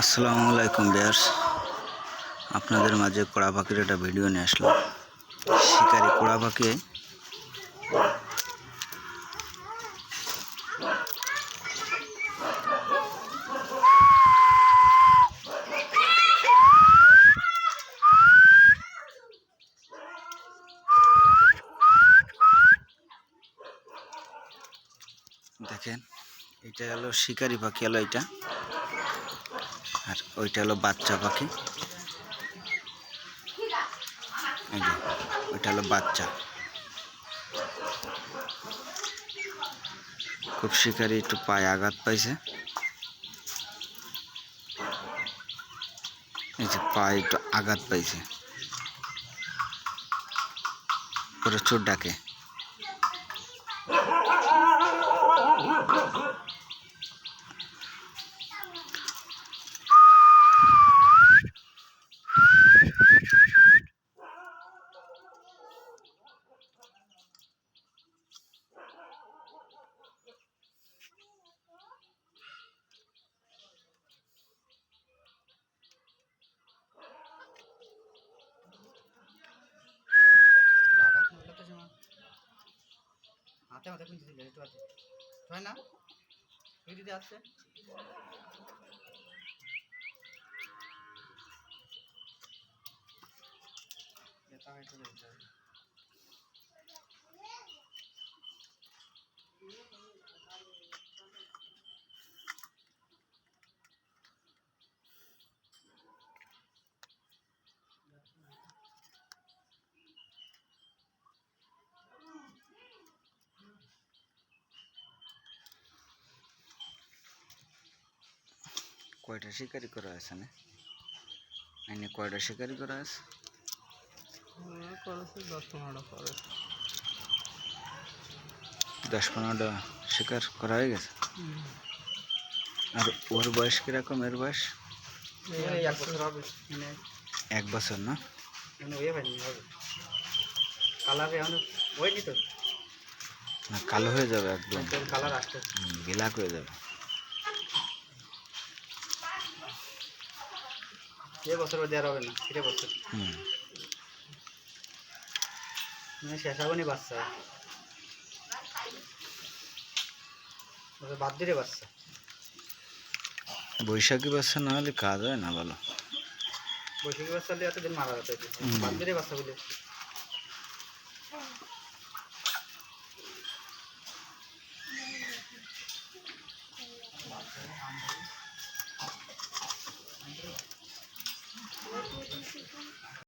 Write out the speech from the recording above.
আসসালামু আলাইকুম বিয়ার্স আপনাদের মাঝে কোড়া পাখির একটা ভিডিও নিয়ে আসলো শিকারি কোড়া পাখি দেখেন, এটা হলো শিকারি পাখি হলো এটা। আর ওইটা হলো বাচ্চা পাখি। ওইটা হলো বাচ্চা। খুব শিকারি একটু পায়ে আঘাত পাইছে। এই যে পায়ে একটু আঘাত পাইছে। প্রচুর ডাকে। হাতে হাতে কুঞ্চি দিলে একটু আছে। হয় না? দিদি আসছে কয়টা শিকারি করা আছে না? এনে কয়টা শিকারি করা আছে? করেছে দশ পনেরোটা করে দশ পনেরোটা শিকার করা হয়ে গেছে? আর ওর বয়স কীরকম? এর বয়স? এই এক বছর হবে। মানে এক বছর না? মানে তো? না, কালো হয়ে যাবে একদম। কালার আসতে ব্ল্যাক হয়ে যাবে। এ বছর দেওয়ার হবে না বছর। হুম। মানে শেষ হবে নি বাচ্চা বাদ দিলে বাচ্চা। বৈশাখী বাচ্চা না হলে কাজ হয় না ভালো। বৈশাখী বাচ্চা দিয়ে এতদিন মারা যেত। বাদ দিলে বাচ্চা বলে।